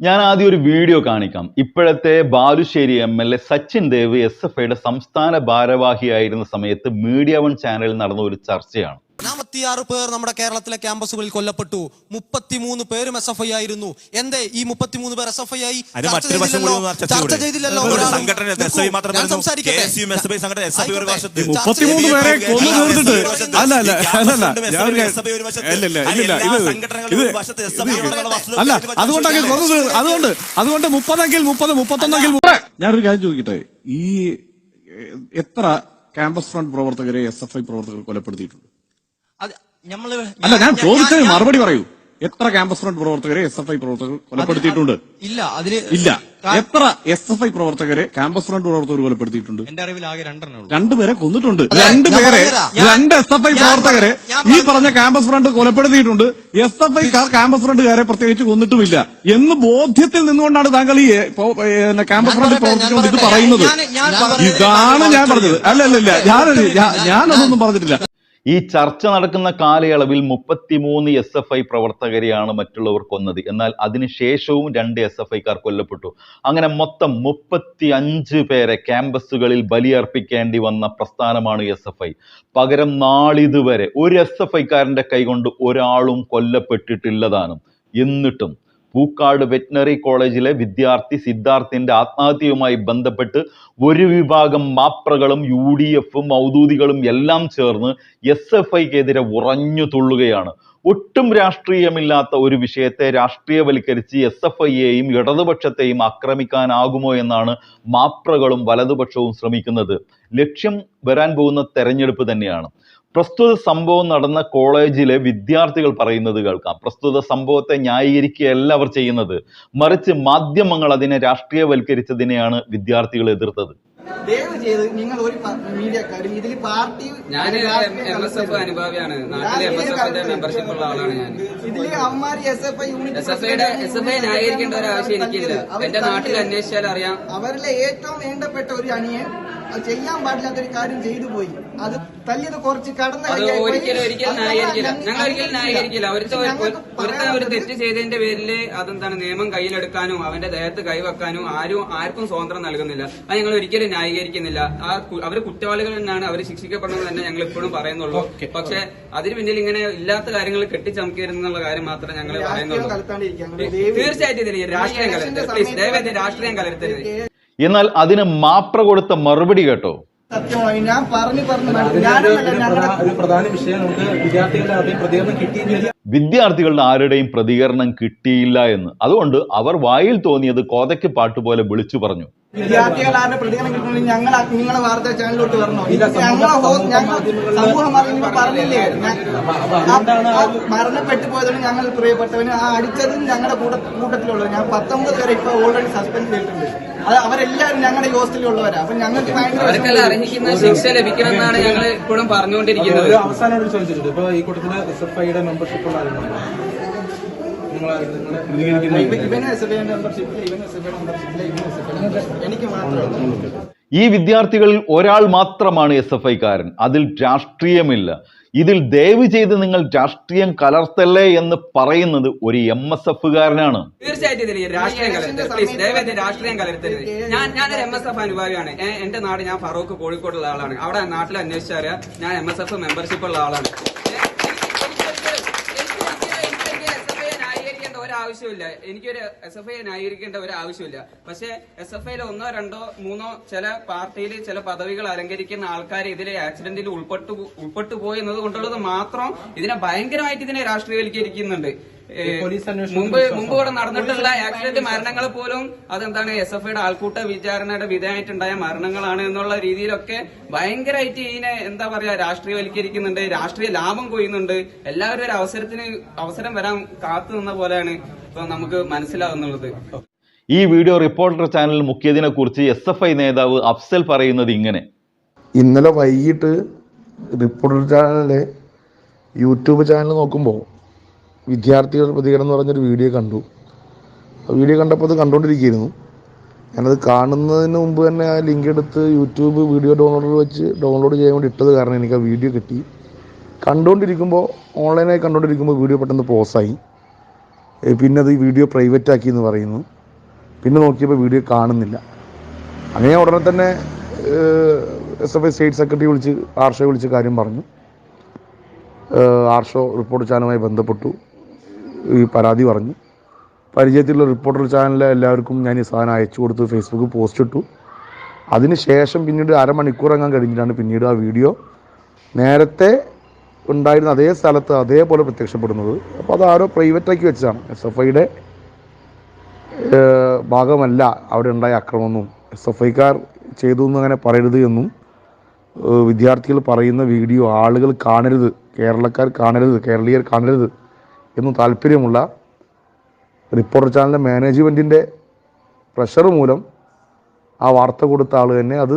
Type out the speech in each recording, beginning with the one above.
ഞാൻ ആദ്യം ഒരു വീഡിയോ കാണിക്കാം. ഇപ്പോഴത്തെ Balussery M L A Sachin Dev S F ഐയുടെ സംസ്ഥാന ഭാരവാഹിയായിരുന്ന സമയത്ത് മീഡിയ വൺ ചാനലിൽ നടന്ന ഒരു ചർച്ചയാണ്. നാൽപ്പത്തിയാറ് പേർ നമ്മുടെ കേരളത്തിലെ ക്യാമ്പസുകളിൽ കൊല്ലപ്പെട്ടു മുപ്പത്തിമൂന്ന് പേരും എസ് എഫ് ഐ ആയിരുന്നു എന്തേ ഈ മുപ്പത്തിമൂന്ന് പേർ എസ് എഫ് ഐ ആയി ചർച്ച ചെയ്തില്ലല്ലോ? ഞാൻ സംസാരിക്കട്ടെ. അല്ല അതുകൊണ്ട് അതുകൊണ്ട് അതുകൊണ്ട് മുപ്പതെങ്കിൽ മുപ്പത് മുപ്പത്തൊന്നെങ്കിൽ ഞാനൊരു കാര്യം ചോദിക്കട്ടെ ഈ എത്ര ക്യാമ്പസ് ഫ്രണ്ട് പ്രവർത്തകരെ എസ് എഫ് ഐ പ്രവർത്തകർ കൊലപ്പെടുത്തിയിട്ടുണ്ട് അല്ല ഞാൻ ചോദിച്ചത് മറുപടി പറയൂ. എത്ര ക്യാമ്പസ് ഫ്രണ്ട് പ്രവർത്തകരെ എസ് എഫ് ഐ പ്രവർത്തകർ കൊലപ്പെടുത്തിയിട്ടുണ്ട്? ഇല്ല അതിന് ഇല്ല. എത്ര എസ് എഫ് ഐ പ്രവർത്തകരെ ക്യാമ്പസ് ഫ്രണ്ട് പ്രവർത്തകർ കൊലപ്പെടുത്തിയിട്ടുണ്ട്? എന്റെ അറിവിൽ ആകെ രണ്ടെണ്ണം രണ്ടുപേരെ കൊന്നിട്ടുണ്ട്. രണ്ടുപേരെ രണ്ട് എസ് എഫ് ഐ പ്രവർത്തകരെ ഈ പറഞ്ഞ- ക്യാമ്പസ് ഫ്രണ്ട് കൊലപ്പെടുത്തിയിട്ടുണ്ട്. എസ് എഫ് ഐക്കാർ ക്യാമ്പസ് ഫ്രണ്ടുകാരെ പ്രത്യേകിച്ച് കൊന്നിട്ടുമില്ല. എന്ന് ബോധ്യത്തിൽ നിന്നുകൊണ്ടാണ് താങ്കൾ ഈ ക്യാമ്പസ് ഫ്രണ്ട് പ്രവർത്തിച്ചുകൊണ്ട് ഇത്. പറയുന്നത്. ഇതാണ് ഞാൻ പറഞ്ഞത്. അല്ല അല്ല ഇല്ല ഞാൻ ഞാനതൊന്നും പറഞ്ഞിട്ടില്ല. ഈ ചർച്ച നടക്കുന്ന കാലയളവിൽ മുപ്പത്തിമൂന്ന് എസ് എഫ് ഐ പ്രവർത്തകരെയാണ് മറ്റുള്ളവർ കൊന്നത്. എന്നാൽ അതിനുശേഷവും രണ്ട് എസ് എഫ് ഐക്കാർ കൊല്ലപ്പെട്ടു. അങ്ങനെ മൊത്തം മുപ്പത്തി അഞ്ച് പേരെ ക്യാമ്പസുകളിൽ ബലിയർപ്പിക്കേണ്ടി വന്ന പ്രസ്ഥാനമാണ് എസ് എഫ് ഐ പകരം നാളിതുവരെ ഒരു എസ് എഫ് ഐക്കാരന്റെ കൈകൊണ്ട് ഒരാളും കൊല്ലപ്പെട്ടിട്ടില്ലതാനും. എന്നിട്ടും പൂക്കാട് വെറ്റിനറി കോളേജിലെ വിദ്യാർത്ഥി സിദ്ധാർത്ഥിന്റെ ആത്മഹത്യയുമായി ബന്ധപ്പെട്ട് ഒരു വിഭാഗം മാപ്രകളും യു ഡി എഫും ഔദൂതികളും എല്ലാം ചേർന്ന് എസ് എഫ് ഐക്കെതിരെ ഉറഞ്ഞു തുള്ളുകയാണ്. ഒട്ടും രാഷ്ട്രീയമില്ലാത്ത ഒരു വിഷയത്തെ രാഷ്ട്രീയവൽക്കരിച്ച് എസ് എഫ് ഐയെയും ഇടതുപക്ഷത്തെയും ആക്രമിക്കാനാകുമോ എന്നാണ് മാപ്രകളും വലതുപക്ഷവും ശ്രമിക്കുന്നത്. ലക്ഷ്യം വരാൻ പോകുന്ന തെരഞ്ഞെടുപ്പ് തന്നെയാണ്. പ്രസ്തുത സംഭവം നടന്ന കോളേജിലെ വിദ്യാർത്ഥികൾ പറയുന്നത് കേൾക്കാം. പ്രസ്തുത സംഭവത്തെ ന്യായീകരിക്കുകയല്ല അവർ ചെയ്യുന്നത്. മറിച്ച് മാധ്യമങ്ങൾ അതിനെ രാഷ്ട്രീയവൽക്കരിച്ചതിനെയാണ് വിദ്യാർത്ഥികൾ എതിർത്തത്. ദയവ് ചെയ്ത് നിങ്ങൾ ഒരു മീഡിയക്കാരും ഇതിൽ പാർട്ടി അനുഭാവിയാണ്. മെമ്പർഷിപ്പ് ഉള്ള ആളാണ് ഞാൻ ഇതിൽ അവന്മാര് S F I unit S F ഐയുടെ എസ് എഫ് ഐ ന്യായീകരിക്കേണ്ട ഒരു ആവശ്യം എനിക്കില്ല. എന്റെ നാട്ടിൽ അന്വേഷിച്ചാൽ അറിയാം അവരിലെ ഏറ്റവും വേണ്ടപ്പെട്ട ഒരു അണിയൻ ചെയ്യാൻ പാടില്ലാത്ത ഒരു കാര്യം ചെയ്തു പോയി. അത് തല്ലിയത് കുറച്ച് കടന്ന ഒരിക്കലും ഒരിക്കലും ന്യായീകരിക്കില്ല. ഞങ്ങൾ- ഒരിക്കലും ന്യായീകരിക്കില്ല. ഒരുത്ത ഒരുത്ത ഒരു തെറ്റ് ചെയ്തതിന്റെ പേരിൽ അതെന്താണ് നിയമം കയ്യിലെടുക്കാനും അവന്റെ ദേഹത്ത് കൈവെക്കാനും ആരും ആർക്കും സ്വാതന്ത്ര്യം നൽകുന്നില്ല. അത് ഞങ്ങൾ ഒരിക്കലും ന്യായീകരിക്കുന്നില്ല. ആ അവർ അവർ കുറ്റവാളികൾ തന്നെയാണ് അവർ ശിക്ഷിക്കപ്പെടുന്നത് തന്നെ ഞങ്ങൾ ഇപ്പോഴും പറയുന്നുള്ളൂ. പക്ഷെ അതിന് പിന്നിൽ ഇങ്ങനെ ഇല്ലാത്ത കാര്യങ്ങൾ കെട്ടിച്ചമക്കരുന്നുള്ള കാര്യം മാത്രമേ ഞങ്ങൾ പറയുന്നുള്ളൂ. തീർച്ചയായിട്ടും ഇതിൽ രാഷ്ട്രീയം കലർത്തരുത്. പ്ലീസ് രാഷ്ട്രീയം കലർത്തരുത്. എന്നാൽ അതിന് മാപ്ര കൊടുത്ത മറുപടി കേട്ടോ. സത്യമായി ഞാൻ പറഞ്ഞു പറഞ്ഞു ഒരു പ്രധാന വിഷയം നമുക്ക് വിദ്യാർത്ഥികളുടെ ആദ്യം പ്രതികരണം കിട്ടിയില്ല വിദ്യാർത്ഥികളുടെ ആരുടെയും പ്രതികരണം കിട്ടിയില്ല എന്ന്. അതുകൊണ്ട് അവർ വായിൽ തോന്നിയത് കോതയ്ക്ക് പാട്ടുപോലെ വിളിച്ചു പറഞ്ഞു. വിദ്യാർത്ഥികൾ ആരുടെ പ്രതികരണം കിട്ടണമെങ്കിൽ ഞങ്ങൾ നിങ്ങളെ വാർത്താ ചാനലിലോട്ട് വരണോ? ഞങ്ങളെ സമൂഹ ഞങ്ങൾ മാധ്യമങ്ങൾ പറഞ്ഞില്ലേ? മരണപ്പെട്ടു പോയതാണ് ഞങ്ങൾ പ്രിയപ്പെട്ടവന് ആ അടിച്ചതും ഞങ്ങളുടെ കൂട്ട കൂട്ടത്തിലുള്ളത് ഞാൻ പത്തൊമ്പത് പേരെ ഇപ്പൊ ഓൾറെഡി സസ്പെൻഡ് ചെയ്തിട്ടുണ്ട്. അത് അവരെല്ലാവരും ഞങ്ങളുടെ ഹോസ്റ്റലിലുള്ളവരാ അപ്പൊ ഞങ്ങൾക്ക് ഭയങ്കര അർഹിക്കുന്ന ശിക്ഷ ലഭിക്കണമെന്നാണ് ഞങ്ങൾ ഇപ്പോഴും പറഞ്ഞുകൊണ്ടിരിക്കുന്നത്. ഒരു അവസാനം ഒരു ചോദിച്ചിട്ടുണ്ട്. ഇപ്പൊ ഈ കൂട്ടത്തിൽ എസ് എഫ് ഐയുടെ മെമ്പർഷിപ്പ് മാത്രമേ ഈ വിദ്യാർത്ഥികളിൽ ഒരാൾ മാത്രമാണ് എസ് എഫ് ഐക്കാരൻ. അതിൽ രാഷ്ട്രീയമില്ല. ഇതിൽ ദയവ് ചെയ്ത് നിങ്ങൾ രാഷ്ട്രീയം കലർത്തല്ലേ എന്ന് പറയുന്നത് ഒരു എം എസ് എഫുകാരനാണ് തീർച്ചയായിട്ടും രാഷ്ട്രീയം കലർത്തരുത്. പ്ലീസ് ദയവേത് രാഷ്ട്രീയം കലർത്തരുത്. ഞാൻ ഞാനൊരു എം എസ് എഫ് അനുഭാവിയാണ്. എന്റെ നാട് ഞാൻ ഫറൂഖ് കോഴിക്കോടുള്ള ആളാണ്. അവിടെ നാട്ടിൽ അന്വേഷിച്ചറിയാം ഞാൻ എം എസ് എഫ് മെമ്പർഷിപ്പ് ഉള്ള ആളാണ് ഏ, എനിക്ക് എനിക്ക് ഒരിക്കലും- എനിക്ക് ഒരിക്കലും എസ് എഫ് ഐ ന്യായീകരിക്കേണ്ട ഒരു ആവശ്യമില്ല. എനിക്കൊരു എസ് എഫ് ഐ ന്യായീകരിക്കേണ്ട ഒരു ആവശ്യമില്ല. പക്ഷേ എസ് എഫ് ഐയിൽ ഒന്നോ രണ്ടോ മൂന്നോ ചില പാർട്ടിയിൽ ചില പദവികൾ അലങ്കരിക്കുന്ന ആൾക്കാർ ഇതിലെ ആക്സിഡന്റിൽ ഉൾപ്പെട്ടു ഉൾപ്പെട്ടു പോയി എന്നത് കൊണ്ടുള്ളത് മാത്രം ഇതിനെ ഭയങ്കരമായിട്ട് ഇതിനെ രാഷ്ട്രീയവൽക്കരിക്കുന്നുണ്ട്. മുമ്പ് മുമ്പ് ഇവിടെ നടന്നിട്ടുള്ള ആക്സിഡന്റ് മരണങ്ങൾ പോലും അതെന്താണ് എസ് എഫ് ഐയുടെ ആൾക്കൂട്ട വിചാരണയുടെ വിധേയമായിട്ടുണ്ടായ മരണങ്ങളാണ് എന്നുള്ള രീതിയിലൊക്കെ ഭയങ്കരമായിട്ട് ഇതിനെ എന്താ പറയാ രാഷ്ട്രീയവൽക്കരിക്കുന്നുണ്ട്. രാഷ്ട്രീയ ലാഭം കൊയ്യുന്നുണ്ട്. എല്ലാവരും ഒരു അവസരത്തിന് അവസരം വരാൻ കാത്തു നിന്ന പോലെയാണ് ഇപ്പൊ നമുക്ക് മനസ്സിലാകുന്നുള്ളത് ഈ വീഡിയോ റിപ്പോർട്ടർ ചാനൽ മുഖ്യതിനെ കുറിച്ച് എസ് എഫ് ഐ നേതാവ് അഫ്സൽ പറയുന്നത് ഇങ്ങനെ. ഇന്നലെ വൈകിട്ട് റിപ്പോർട്ടർ ചാനലിലെ യൂട്യൂബ് ചാനൽ നോക്കുമ്പോൾ വിദ്യാർത്ഥികളുടെ പ്രതികരണം എന്ന് പറഞ്ഞൊരു വീഡിയോ കണ്ടു. ആ വീഡിയോ കണ്ടപ്പോൾ അത് കണ്ടുകൊണ്ടിരിക്കുകയായിരുന്നു ഞാനത് കാണുന്നതിന് മുമ്പ് തന്നെ ആ ലിങ്ക് എടുത്ത് യൂട്യൂബ് വീഡിയോ ഡൗൺലോഡ് വെച്ച് ഡൗൺലോഡ് ചെയ്യാൻ വേണ്ടി ഇട്ടത് കാരണം എനിക്ക് ആ വീഡിയോ കിട്ടി. കണ്ടുകൊണ്ടിരിക്കുമ്പോൾ ഓൺലൈനായി കണ്ടുകൊണ്ടിരിക്കുമ്പോൾ വീഡിയോ പെട്ടെന്ന് പോസായി പിന്നെ അത് വീഡിയോ പ്രൈവറ്റ് ആക്കി എന്ന് പറയുന്നു. പിന്നെ നോക്കിയപ്പോൾ വീഡിയോ കാണുന്നില്ല. അങ്ങനെ ഉടനെ തന്നെ S F I state secretary വിളിച്ച് ആർഷയെ വിളിച്ച് കാര്യം പറഞ്ഞു. ആർഷോ റിപ്പോർട്ടർ ചാനലുമായി ബന്ധപ്പെട്ടു. ഈ പരാതി പറഞ്ഞു. പരിചയത്തിലുള്ള റിപ്പോർട്ടർ ചാനലിലെ എല്ലാവർക്കും ഞാൻ ഈ സാധനം അയച്ചു കൊടുത്തു ഫേസ്ബുക്ക് പോസ്റ്റ് ഇട്ടു. അതിന് ശേഷം പിന്നീട് അരമണിക്കൂർ എങ്ങാൻ കഴിഞ്ഞിട്ടാണ് പിന്നീട് ആ വീഡിയോ. നേരത്തെ ഉണ്ടായിരുന്ന അതേ സ്ഥലത്ത് അതേപോലെ പ്രത്യക്ഷപ്പെടുന്നത്. അപ്പോൾ അത് ആരോ പ്രൈവറ്റാക്കി വെച്ചതാണ്. എസ് എഫ് ഐയുടെ ഭാഗമല്ല അവിടെ ഉണ്ടായ അക്രമമൊന്നും എസ് എഫ് ഐക്കാർ ചെയ്തു എന്ന് അങ്ങനെ പറയരുത് എന്നും വിദ്യാർത്ഥികൾ പറയുന്ന വീഡിയോ ആളുകൾ കാണരുത് കേരളക്കാർ കാണരുത് കേരളീയർ കാണരുത് എന്നും താല്പര്യമുള്ള റിപ്പോർട്ടർ ചാനലിന്റെ മാനേജ്മെന്റിന്റെ പ്രഷർ മൂലം ആ വാർത്ത കൊടുത്ത ആൾ തന്നെ അത്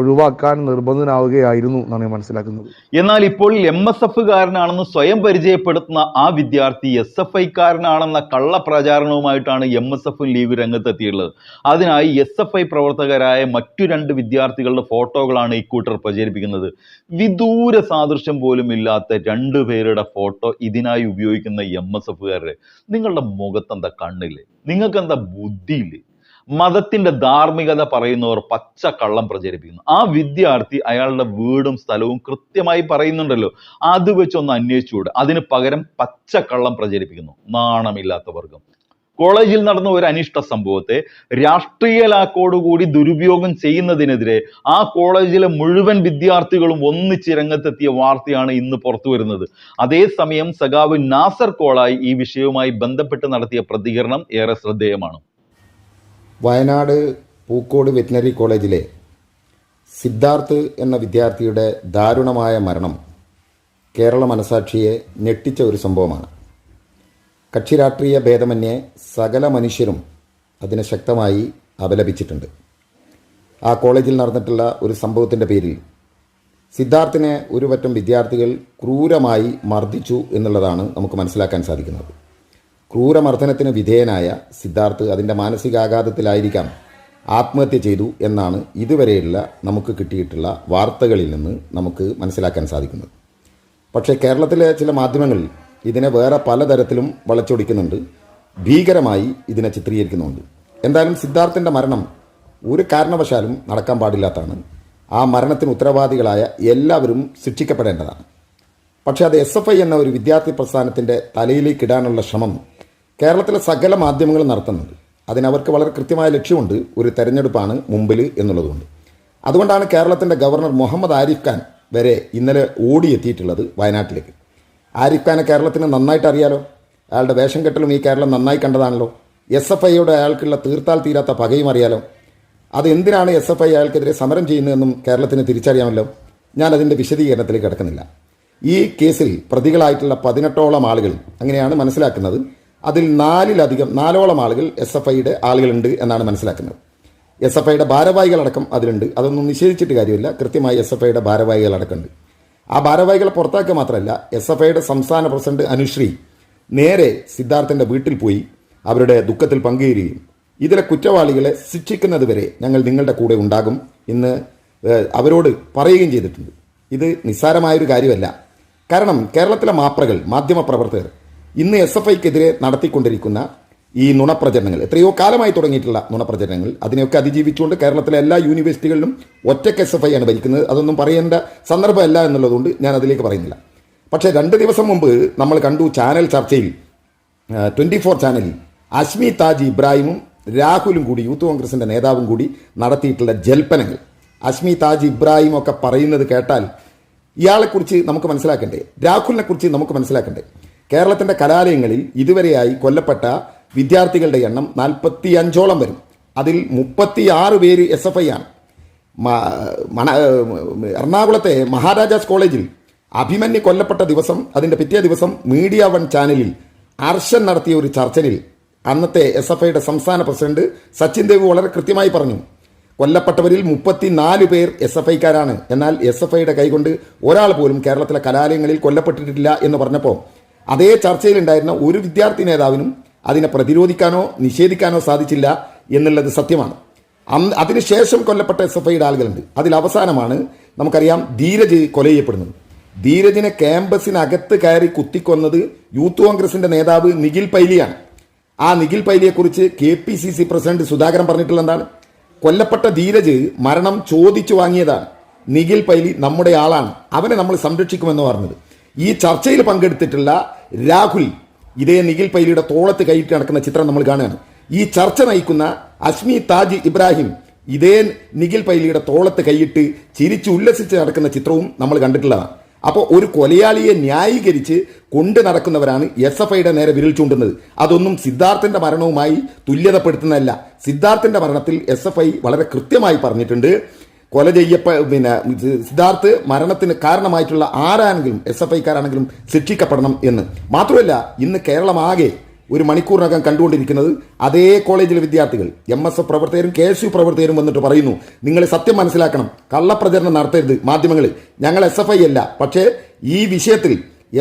ഒഴിവാക്കാൻ നിർബന്ധനാവുകയായിരുന്നു എന്നാണ് ഞാൻ മനസ്സിലാക്കുന്നത്. എന്നാൽ ഇപ്പോൾ എം എസ് എഫുകാരനാണെന്ന് സ്വയം പരിചയപ്പെടുത്തുന്ന ആ വിദ്യാർത്ഥി എസ് എഫ് ഐക്കാരനാണെന്ന കള്ളപ്രചാരണവുമായിട്ടാണ് എം എസ് എഫും ലീഗ് രംഗത്തെത്തിയിട്ടുള്ളത്. അതിനായി എസ് എഫ് ഐ പ്രവർത്തകരായ മറ്റു രണ്ട് വിദ്യാർത്ഥികളുടെ ഫോട്ടോകളാണ് ഇക്കൂട്ടർ പ്രചരിപ്പിക്കുന്നത്. വിദൂര സാദൃശ്യം പോലും ഇല്ലാത്ത രണ്ടു പേരുടെ ഫോട്ടോ ഇതിനായി ഉപയോഗിക്കുന്ന എം എസ് എഫുകാരുടെ നിങ്ങളുടെ മുഖത്തെന്താ കണ്ണില്ലേ നിങ്ങൾക്ക് എന്താ ബുദ്ധിയില്ലേ മതത്തിന്റെ ധാർമ്മികത പറയുന്നവർ പച്ച കള്ളം പ്രചരിപ്പിക്കുന്നു. ആ വിദ്യാർത്ഥി അയാളുടെ വീടും സ്ഥലവും കൃത്യമായി പറയുന്നുണ്ടല്ലോ. അത് വെച്ചൊന്ന് അന്വേഷിച്ചുകൂടെ അതിന് പകരം പച്ച കള്ളം പ്രചരിപ്പിക്കുന്നു. നാണമില്ലാത്ത വർഗം. കോളേജിൽ നടന്ന ഒരു അനിഷ്ട സംഭവത്തെ രാഷ്ട്രീയ ലാക്കോടുകൂടി ദുരുപയോഗം ചെയ്യുന്നതിനെതിരെ ആ കോളേജിലെ മുഴുവൻ വിദ്യാർത്ഥികളും ഒന്നിച്ച് രംഗത്തെത്തിയ വാർത്തയാണ് ഇന്ന് പുറത്തു വരുന്നത്. അതേസമയം സഖാവ് നാസർ കോളായി ഈ വിഷയവുമായി ബന്ധപ്പെട്ട് നടത്തിയ പ്രതികരണം ഏറെ ശ്രദ്ധേയമാണ്. വയനാട് പൂക്കോട് വെറ്റിനറി കോളേജിലെ സിദ്ധാർത്ഥ് എന്ന വിദ്യാർത്ഥിയുടെ ദാരുണമായ മരണം കേരള മനസാക്ഷിയെ ഞെട്ടിച്ച ഒരു സംഭവമാണ്. കക്ഷി രാഷ്ട്രീയ ഭേദമന്യേ സകല മനുഷ്യരും അതിനെ ശക്തമായി അപലപിച്ചിട്ടുണ്ട്. ആ കോളേജിൽ നടന്നിട്ടുള്ള ഒരു സംഭവത്തിന്റെ പേരിൽ സിദ്ധാർത്ഥിനെ ഒരു പറ്റം വിദ്യാർത്ഥികൾ ക്രൂരമായി മർദ്ദിച്ചു എന്നുള്ളതാണ് നമുക്ക് മനസ്സിലാക്കാൻ സാധിക്കുന്നത്. ക്രൂരമർദ്ദനത്തിന് വിധേയനായ സിദ്ധാർത്ഥ് അതിന്റെ മാനസികാഘാതത്തിലായിരിക്കാം ആത്മഹത്യ ചെയ്തു എന്നാണ് ഇതുവരെയുള്ള നമുക്ക് കിട്ടിയിട്ടുള്ള വാർത്തകളിൽ നിന്ന് നമുക്ക് മനസ്സിലാക്കാൻ സാധിക്കുന്നത്. പക്ഷേ കേരളത്തിലെ ചില മാധ്യമങ്ങൾ ഇതിനെ വേറെ പലതരത്തിലും വളച്ചൊടിക്കുന്നുണ്ട്. ഭീകരമായി ഇതിനെ ചിത്രീകരിക്കുന്നുണ്ട്. എന്തായാലും സിദ്ധാർത്ഥിന്റെ മരണം ഒരു കാരണവശാലും നടക്കാൻ പാടില്ലാത്തതാണ്. ആ മരണത്തിന് ഉത്തരവാദികളായ എല്ലാവരും ശിക്ഷിക്കപ്പെടേണ്ടതാണ്. പക്ഷേ അത് എസ് എഫ് ഐ എന്ന ഒരു വിദ്യാർത്ഥി പ്രസ്ഥാനത്തിന്റെ തലയിലേക്കിടാനുള്ള ശ്രമം കേരളത്തിലെ സകല മാധ്യമങ്ങളും നടത്തുന്നുണ്ട്. അതിനവർക്ക് വളരെ കൃത്യമായ ലക്ഷ്യമുണ്ട്. ഒരു തെരഞ്ഞെടുപ്പാണ് മുമ്പിൽ എന്നുള്ളതുകൊണ്ട്. അതുകൊണ്ടാണ് കേരളത്തിന്റെ ഗവർണർ മുഹമ്മദ് ആരിഫ് ഖാൻ വരെ ഇന്നലെ ഓടിയെത്തിയിട്ടുള്ളത് വയനാട്ടിലേക്ക്. ആരിഫ് ഖാനെ കേരളത്തിന് നന്നായിട്ട് അറിയാലോ? അയാളുടെ വേഷം കെട്ടലും ഈ കേരളം നന്നായി കണ്ടതാണല്ലോ. എസ് എഫ് ഐയോട് അയാൾക്കുള്ള തീർത്താൽ തീരാത്ത പകയും അറിയാലോ? അത് എന്തിനാണ് എസ് എഫ് ഐ അയാൾക്കെതിരെ സമരം ചെയ്യുന്നതെന്നും കേരളത്തിന് തിരിച്ചറിയാമല്ലോ? ഞാൻ അതിന്റെ വിശദീകരണത്തിലേക്ക് കിടക്കുന്നില്ല. ഈ കേസിൽ പ്രതികളായിട്ടുള്ള പതിനെട്ടോളം ആളുകൾ അങ്ങനെയാണ് മനസ്സിലാക്കുന്നത് അതിൽ നാലിലധികം നാലോളം ആളുകൾ എസ് എഫ് ഐയുടെ ആളുകളുണ്ട് എന്നാണ് മനസ്സിലാക്കുന്നത്. എസ് എഫ് ഐയുടെ ഭാരവാഹികളടക്കം അതിലുണ്ട്. അതൊന്നും നിഷേധിച്ചിട്ട് കാര്യമില്ല. കൃത്യമായി എസ് എഫ് ഐയുടെ ഭാരവാഹികളടക്കമുണ്ട്. ആ ഭാരവാഹികളെ പുറത്താക്കുക മാത്രമല്ല എസ് എഫ് ഐയുടെ സംസ്ഥാന പ്രസിഡന്റ് അനുശ്രീ നേരെ സിദ്ധാർത്ഥന്റെ വീട്ടിൽ പോയി അവരുടെ ദുഃഖത്തിൽ പങ്കുചേരുകയും ഇതിലെ കുറ്റവാളികളെ ശിക്ഷിക്കുന്നത് വരെ ഞങ്ങൾ നിങ്ങളുടെ കൂടെ ഉണ്ടാകും എന്ന് അവരോട് പറയുകയും ചെയ്തിട്ടുണ്ട്. ഇത് നിസ്സാരമായൊരു കാര്യമല്ല. കാരണം കേരളത്തിലെ മാപ്രകൾ മാധ്യമപ്രവർത്തകർ ഇന്ന് എസ് എഫ് ഐക്കെതിരെ നടത്തിക്കൊണ്ടിരിക്കുന്ന ഈ നുണപ്രചരണങ്ങൾ എത്രയോ കാലമായി തുടങ്ങിയിട്ടുള്ള നുണപ്രചരണങ്ങൾ അതിനെയൊക്കെ അതിജീവിച്ചുകൊണ്ട് കേരളത്തിലെ എല്ലാ യൂണിവേഴ്സിറ്റികളിലും ഒറ്റയ്ക്ക് എസ് എഫ് ഐ ആണ് ഭരിക്കുന്നത്. അതൊന്നും പറയേണ്ട സന്ദർഭമല്ല എന്നുള്ളതുകൊണ്ട് ഞാൻ അതിലേക്ക് പറയുന്നില്ല. പക്ഷേ രണ്ട് ദിവസം മുമ്പ് നമ്മൾ കണ്ടു ചാനൽ ചർച്ചയിൽ ട്വന്റി ഫോർ ചാനലിൽ അശ്മി താജ് ഇബ്രാഹിമും രാഹുലും കൂടി യൂത്ത് കോൺഗ്രസിന്റെ നേതാവും കൂടി നടത്തിയിട്ടുള്ള ജൽപ്പനങ്ങൾ. അശ്മി താജ് ഇബ്രാഹിം ഒക്കെ പറയുന്നത് കേട്ടാൽ ഇയാളെക്കുറിച്ച് നമുക്ക് മനസ്സിലാക്കണ്ടേ? രാഹുലിനെ കുറിച്ച് നമുക്ക് മനസ്സിലാക്കണ്ടേ? കേരളത്തിന്റെ കലാലയങ്ങളിൽ ഇതുവരെയായി കൊല്ലപ്പെട്ട വിദ്യാർത്ഥികളുടെ എണ്ണം നാൽപ്പത്തി അഞ്ചോളം വരും. അതിൽ മുപ്പത്തി ആറ് പേര് എസ് എഫ് ഐ ആണ്. മണ എറണാകുളത്തെ മഹാരാജാസ് കോളേജിൽ അഭിമന്യു കൊല്ലപ്പെട്ട ദിവസം അതിന്റെ പിറ്റേ ദിവസം മീഡിയ വൺ ചാനലിൽ അർഷൻ നടത്തിയ ഒരു ചർച്ചയിൽ അന്നത്തെ എസ് എഫ് ഐയുടെ സംസ്ഥാന പ്രസിഡന്റ് സച്ചിൻ ദേവ് വളരെ കൃത്യമായി പറഞ്ഞു കൊല്ലപ്പെട്ടവരിൽ മുപ്പത്തിനാല് പേർ എസ് എഫ് ഐക്കാരാണ് എന്നാൽ എസ് എഫ് ഐയുടെ കൈകൊണ്ട് ഒരാൾ പോലും കേരളത്തിലെ കലാലയങ്ങളിൽ കൊല്ലപ്പെട്ടിട്ടില്ല എന്ന് പറഞ്ഞപ്പോൾ അതേ ചർച്ചയിലുണ്ടായിരുന്ന ഒരു വിദ്യാർത്ഥി നേതാവിനും അതിനെ പ്രതിരോധിക്കാനോ നിഷേധിക്കാനോ സാധിച്ചില്ല എന്നുള്ളത് സത്യമാണ്. അന്ന് അതിനുശേഷം കൊല്ലപ്പെട്ട എസ് എഫ് ഐയുടെ ആളുകളുണ്ട്. അതിൽ അവസാനമാണ് നമുക്കറിയാം ധീരജ് കൊല ചെയ്യപ്പെടുന്നത് ധീരജിനെ ക്യാമ്പസിനകത്ത് കയറി കുത്തിക്കൊന്നത് യൂത്ത് കോൺഗ്രസിന്റെ നേതാവ് നിഖിൽ പൈലിയാണ്. ആ Nikhil പൈലിയെക്കുറിച്ച് K P C C president Sudhakaran പറഞ്ഞിട്ടുള്ള എന്താണ്? കൊല്ലപ്പെട്ട ധീരജ് മരണം ചോദിച്ചു വാങ്ങിയതാണ്. നിഖിൽ പൈലി നമ്മുടെ ആളാണ്. അവനെ നമ്മൾ സംരക്ഷിക്കുമെന്ന് പറഞ്ഞത്. ഈ ചർച്ചയിൽ പങ്കെടുത്തിട്ടുള്ള രാഹുൽ ഇതേ നിഖിൽ പൈലിയുടെ തോളത്ത് കൈയിട്ട് നടക്കുന്ന ചിത്രം നമ്മൾ കാണുകയാണ്. ഈ ചർച്ച നയിക്കുന്ന അസ്മി താജ് ഇബ്രാഹിം ഇതേ നിഖിൽ പൈലിയുടെ തോളത്ത് കൈയിട്ട് ചിരിച്ച് ഉല്ലസിച്ച് നടക്കുന്ന ചിത്രവും നമ്മൾ കണ്ടിട്ടുള്ളതാണ്. അപ്പോൾ ഒരു കൊലയാളിയെ ന്യായീകരിച്ച് കൊണ്ടു നടക്കുന്നവരാണ് എസ് എഫ് ഐയുടെ നേരെ വിരൽ ചൂണ്ടുന്നത്. അതൊന്നും സിദ്ധാർത്ഥന്റെ മരണവുമായി തുല്യതപ്പെടുത്തുന്നതല്ല. സിദ്ധാർത്ഥന്റെ മരണത്തിൽ എസ് എഫ് ഐ വളരെ കൃത്യമായി പറഞ്ഞിട്ടുണ്ട്. കൊല ചെയ്യപ്പ പിന്നെ സിദ്ധാർത്ഥ് മരണത്തിന് കാരണമായിട്ടുള്ള ആരാണെങ്കിലും എസ് എഫ് ഐക്കാരാണെങ്കിലും ശിക്ഷിക്കപ്പെടണം എന്ന്. മാത്രമല്ല ഇന്ന് കേരളമാകെ ഒരു മണിക്കൂറിനകം കണ്ടുകൊണ്ടിരിക്കുന്നത് അതേ കോളേജിലെ വിദ്യാർത്ഥികൾ എം എസ് എഫ് പ്രവർത്തകരും കെ എസ് യു പ്രവർത്തകരും വന്നിട്ട് പറയുന്നു നിങ്ങൾ സത്യം മനസ്സിലാക്കണം കള്ളപ്രചരണം നടത്തരുത് മാധ്യമങ്ങളിൽ. ഞങ്ങൾ എസ് എഫ് ഐ അല്ല പക്ഷേ ഈ വിഷയത്തിൽ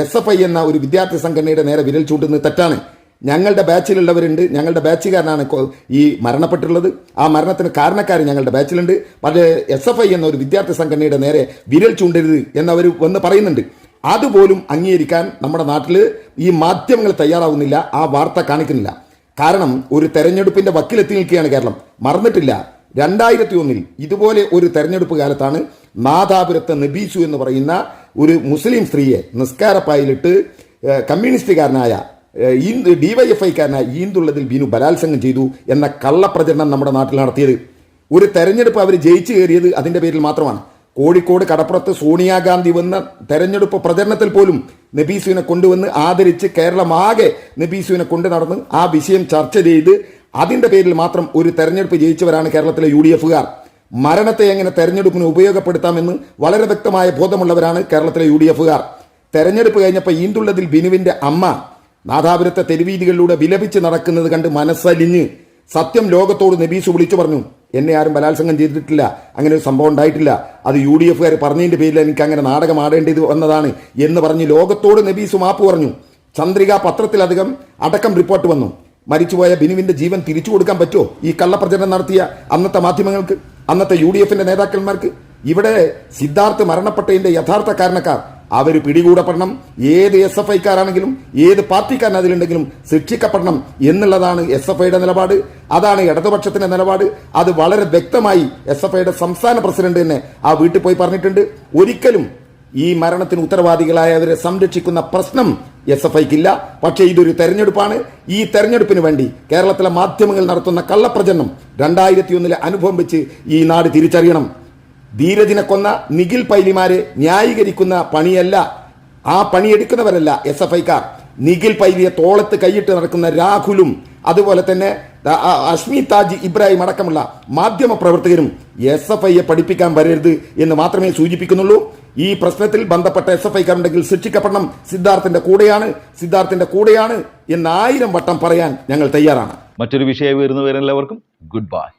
എസ് എഫ് ഐ എന്ന ഒരു വിദ്യാർത്ഥി സംഘടനയുടെ നേരെ വിരൽ ചൂണ്ടുന്നത് തെറ്റാണ്. ഞങ്ങളുടെ ബാച്ചിലുള്ളവരുണ്ട്. ഞങ്ങളുടെ ബാച്ചുകാരനാണ് ഈ മരണപ്പെട്ടുള്ളത് ആ മരണത്തിന് കാരണക്കാർ ഞങ്ങളുടെ ബാച്ചിലുണ്ട്. പക്ഷേ എസ് എഫ് ഐ എന്ന ഒരു വിദ്യാർത്ഥി സംഘടനയുടെ നേരെ വിരൽ ചൂണ്ടരുത് എന്നവർ വന്ന് പറയുന്നുണ്ട്. അതുപോലും അംഗീകരിക്കാൻ നമ്മുടെ നാട്ടിൽ ഈ മാധ്യമങ്ങൾ തയ്യാറാവുന്നില്ല. ആ വാർത്ത കാണിക്കുന്നില്ല. കാരണം ഒരു തെരഞ്ഞെടുപ്പിന്റെ വക്കിലെത്തി നിൽക്കുകയാണ് കേരളം. മറന്നിട്ടില്ല. രണ്ടായിരത്തി ഒന്നിൽ ഇതുപോലെ ഒരു തെരഞ്ഞെടുപ്പ് കാലത്താണ് നാദാപുരത്തെ നബീസു എന്ന് പറയുന്ന ഒരു മുസ്ലിം സ്ത്രീയെ നിസ്കാരപ്പായിലിട്ട് കമ്മ്യൂണിസ്റ്റുകാരനായ ഏഹ്, ഈ ഡിവൈഎഫ്ഐക്കാരനായ ഈന്തുള്ളതിൽ ബിനു ബലാത്സംഗം ചെയ്തു എന്ന കള്ളപ്രചരണം നമ്മുടെ നാട്ടിൽ നടത്തിയത്. ഒരു തെരഞ്ഞെടുപ്പ് അവർ ജയിച്ചു കയറിയത് അതിന്റെ പേരിൽ മാത്രമാണ്. കോഴിക്കോട് കടപ്പുറത്ത് സോണിയാഗാന്ധി വന്ന തെരഞ്ഞെടുപ്പ് പ്രചരണത്തിൽ പോലും നബീസുവിനെ കൊണ്ടുവന്ന് ആദരിച്ച് കേരളമാകെ നബീസുവിനെ കൊണ്ടു നടന്ന് ആ വിഷയം ചർച്ച ചെയ്ത് അതിന്റെ പേരിൽ മാത്രം ഒരു തെരഞ്ഞെടുപ്പ് ജയിച്ചവരാണ് കേരളത്തിലെ യു ഡി എഫുകാർ മരണത്തെ എങ്ങനെ തെരഞ്ഞെടുപ്പിന് ഉപയോഗപ്പെടുത്താമെന്ന് വളരെ വ്യക്തമായ ബോധമുള്ളവരാണ് കേരളത്തിലെ യു ഡി എഫുകാർ തെരഞ്ഞെടുപ്പ് കഴിഞ്ഞപ്പോൾ ഈന്തുള്ളതിൽ ബിനുവിന്റെ അമ്മ നാദാപുരത്തെ തെരുവീതികളിലൂടെ വിലപിച്ച് നടക്കുന്നത് കണ്ട് മനസ്സലിഞ്ഞ് സത്യം ലോകത്തോട് നബീസ് വിളിച്ചു പറഞ്ഞു. എന്നെ ആരും ബലാത്സംഗം ചെയ്തിട്ടില്ല. അങ്ങനെ ഒരു സംഭവം ഉണ്ടായിട്ടില്ല. അത് യു ഡി എഫുകാർ പറഞ്ഞതിന്റെ പേരിൽ എനിക്ക് അങ്ങനെ നാടകം ആടേണ്ടത് വന്നതാണ് എന്ന് പറഞ്ഞ് ലോകത്തോട് നബീസ് മാപ്പ് പറഞ്ഞു. ചന്ദ്രിക പത്രത്തിലധികം അടക്കം റിപ്പോർട്ട് വന്നു. മരിച്ചുപോയ ബിനുവിന്റെ ജീവൻ തിരിച്ചു കൊടുക്കാൻ പറ്റുമോ? ഈ കള്ളപ്രചരണം നടത്തിയ അന്നത്തെ മാധ്യമങ്ങൾക്ക് അന്നത്തെ യു ഡി എഫിന്റെ നേതാക്കന്മാർക്ക്? ഇവിടെ സിദ്ധാർത്ഥ് മരണപ്പെട്ടതിന്റെ യഥാർത്ഥ കാരണക്കാർ അവർ പിടികൂടപ്പെടണം. ഏത് എസ് എഫ് ഐക്കാരാണെങ്കിലും ഏത് പാർട്ടിക്കാരൻ അതിലുണ്ടെങ്കിലും ശിക്ഷിക്കപ്പെടണം എന്നുള്ളതാണ് എസ് എഫ് ഐയുടെ നിലപാട്. അതാണ് ഇടതുപക്ഷത്തിന്റെ നിലപാട്. അത് വളരെ വ്യക്തമായി എസ് എഫ് ഐയുടെ സംസ്ഥാന പ്രസിഡന്റ് തന്നെ ആ വീട്ടിൽ പോയി പറഞ്ഞിട്ടുണ്ട്. ഒരിക്കലും ഈ മരണത്തിന് ഉത്തരവാദികളായവരെ സംരക്ഷിക്കുന്ന പ്രശ്നം എസ് എഫ് ഐക്കില്ല. പക്ഷേ ഇതൊരു തെരഞ്ഞെടുപ്പാണ്. ഈ തെരഞ്ഞെടുപ്പിന് വേണ്ടി കേരളത്തിലെ മാധ്യമങ്ങൾ നടത്തുന്ന കള്ളപ്രചരണം രണ്ടായിരത്തി ഒന്നിലെ അനുഭവം വെച്ച് ഈ നാട് തിരിച്ചറിയണം. ധീരജിനെ കൊന്ന നിഖിൽ പൈലിമാരെ ന്യായീകരിക്കുന്ന പണിയല്ല. ആ പണിയെടുക്കുന്നവരല്ല എസ് എഫ് ഐക്കാർ. നിഖിൽ പൈലിയെ തോളത്ത് കൈയിട്ട് നടക്കുന്ന രാഹുലും അതുപോലെ തന്നെ അഷ്മി താജ് ഇബ്രാഹിം അടക്കമുള്ള മാധ്യമ പ്രവർത്തകരും എസ് എഫ് ഐയെ പഠിപ്പിക്കാൻ വരരുത് എന്ന് മാത്രമേ സൂചിപ്പിക്കുന്നുള്ളൂ. ഈ പ്രശ്നത്തിൽ ബന്ധപ്പെട്ട എസ് എഫ് ഐക്കാരുണ്ടെങ്കിൽ ശിക്ഷിക്കപ്പെടണം സിദ്ധാർത്ഥന്റെ കൂടെയാണ് സിദ്ധാർത്ഥന്റെ കൂടെയാണ് എന്ന് ആയിരം വട്ടം പറയാൻ ഞങ്ങൾ തയ്യാറാണ്. മറ്റൊരു വിഷയം വരുന്നവരെല്ലാവർക്കും ഗുഡ് ബൈ.